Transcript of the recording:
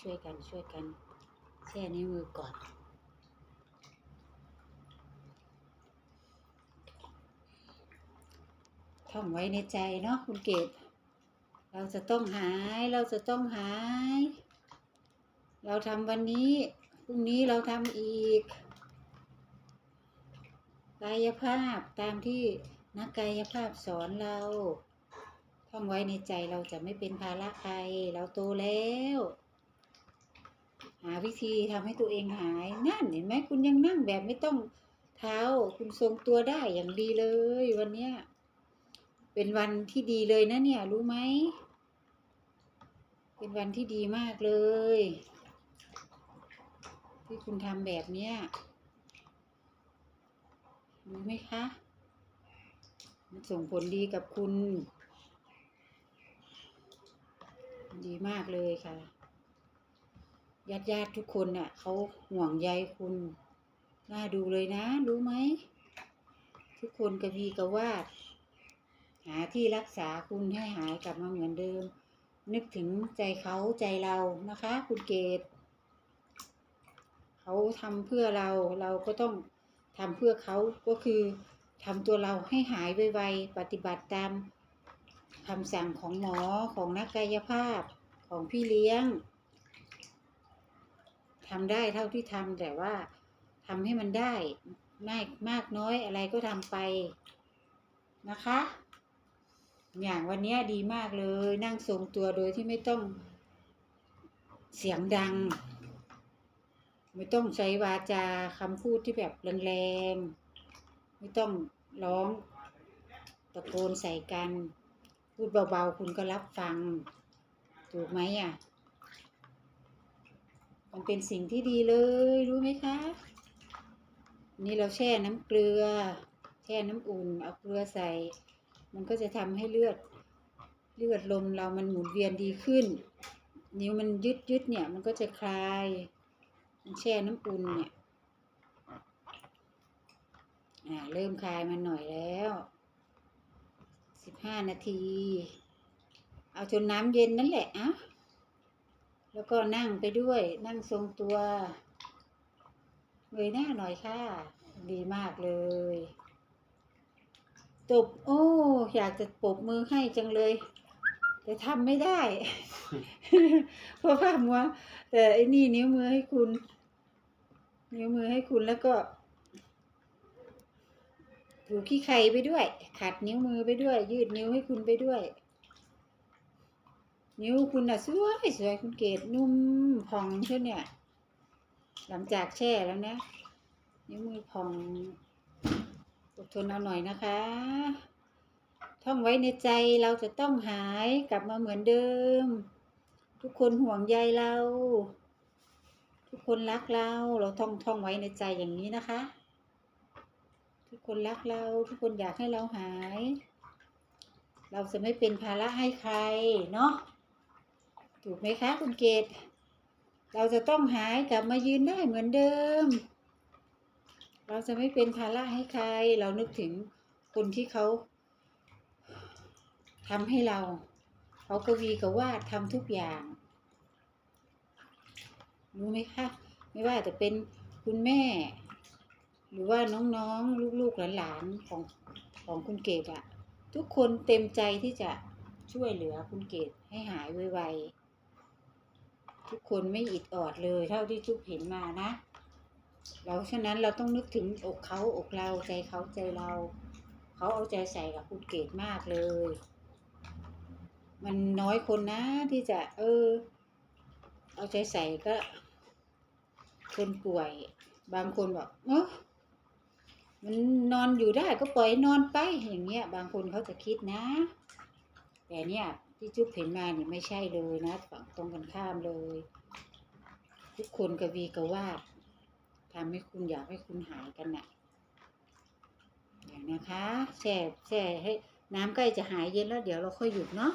ช่วยกันช่วยกันแช่นิ้วมือก่อน ท่องไว้ในใจเนาะคุณเกดเราจะต้องหายเราจะต้องหาย เราทำวันนี้พรุ่งนี้เราทำอีกกายภาพตามที่นักกายภาพสอนเราท่องไว้ในใจเราจะไม่เป็นภาระใคร เราโตแล้วาวิธีทำให้ตัวเองหายนั่นเห็นไหมคุณยังนั่งแบบไม่ต้องเท้า คุณทรงตัวได้อย่างดีเลย วันเนี้ยเป็นวันที่ดีเลยนะเนี่ย รู้ไหมเป็นวันที่ดีมากเลย ที่คุณทำแบบเนี้ยรู้ไหมคะ มันส่งผลดีกับคุณ ดีมากเลยค่ะ ญาติญาติๆทุกคนน่ะเขาห่วงใยคุณ น่าดูเลยนะ รู้ไหม ทุกคนกระพีกระวาด หาที่รักษาคุณให้หายกลับมาเหมือนเดิม นึกถึงใจเขาใจเรานะคะ คุณเกดเขาทำเพื่อเราเราก็ต้องทำเพื่อเขาก็คือทำตัวเราให้หายไวๆปฏิบัติตามคำสั่งของหมอของนักกายภาพของพี่เลี้ยง ทำได้เท่าที่ทำแต่ว่าทำให้มันได้มากมากน้อยอะไรก็ทำไปนะคะ อย่างวันนี้ดีมากเลยนั่งทรงตัวโดยที่ไม่ต้องเสียงดัง ไม่ต้องใช้วาจาคำพูดที่แบบแรงๆไม่ต้องร้องตะโกนใส่กัน พูดเบาๆ คุณก็รับฟัง ถูกไหมอะ มันเป็นสิ่งที่ดีเลยรู้ไหมคะ นี่เราแช่น้ำเกลือ แช่น้ำอุ่นเอาเกลือใส่ มันก็จะทำให้เลือดเลือดลมเรามันหมุนเวียนดีขึ้น นิ้วมันยึดยึดเนี่ยมันก็จะคลายมันแช่น้ำอุ่นเนี่ยอ่าเริ่มคลายมันหน่อยแล้วสิบห้านาที เอาจนน้ำเย็นนั่นแหละอะ แล้วก็นั่งไปด้วย นั่งทรงตัวเงยหน้าหน่อยค่ะ ดีมากเลยตบโอ้ อยากจะปบมือให้จังเลย แต่ทำไม่ได้ เพราะว่ามัวแต่ไอ้นี่นิ้วมือให้คุณ นิ้วมือให้คุณแล้วก็ถูขี้ไข่ไปด้วย ขัดนิ้วมือไปด้วย ยืดนิ้วให้คุณไปด้วย นิ้วคุณน่ะสวยสวยคุณเกดนุ่มพองเช่นเนี่ย หลังจากแช่แล้วนะ นิ้วมือพองอดทนเอาหน่อยนะคะ ท่องไว้ในใจเราจะต้องหายกลับมาเหมือนเดิม ทุกคนห่วงใยเรา ทุกคนรักเรา เราท่องท่องไว้ในใจอย่างนี้นะคะ ทุกคนรักเรา ทุกคนอยากให้เราหาย เราจะไม่เป็นภาระให้ใครเนาะ ถูกไหมคะคุณเกดเราจะต้องหายกลับมายืนได้เหมือนเดิม เราจะไม่เป็นภาระให้ใคร เรานึกถึงคนที่เขาทำให้เราเขากวีกับวาดทำทุกอย่างรู้ไหมคะไม่ว่าจะเป็นคุณแม่ หรือว่าน้องๆลูกๆหลานๆของของคุณเกดอะทุกคนเต็มใจที่จะช่วยเหลือคุณเกดให้หายไวๆ ทุกคนไม่อิดออดเลยเท่าที่ทุกเห็นมานะเราฉะนั้นเราต้องนึกถึงอกเขาอกเราใจเขาใจเรา เขาเอาใจใส่กับคุณเกดมากเลย มันน้อยคนนะที่จะ เออ เอาใจใส่ก็ คนป่วย บางคนบอกเออมันนอนอยู่ได้ก็ปล่อยนอนไปอย่างเงี้ย บางคนเขาจะคิดนะ แต่เนี่ย ที่จุ๊บเห็นมาเนี่ยไม่ใช่เลยนะฝั่งตรงกันข้ามเลย ทุกคนกับวีกับวาดทำให้คุณอยากให้คุณหายกันน่ะอย่างนะคะแช่แช่ให้น้ำใกล้จะหายเย็นแล้วเดี๋ยวเราค่อยหยุดเนาะ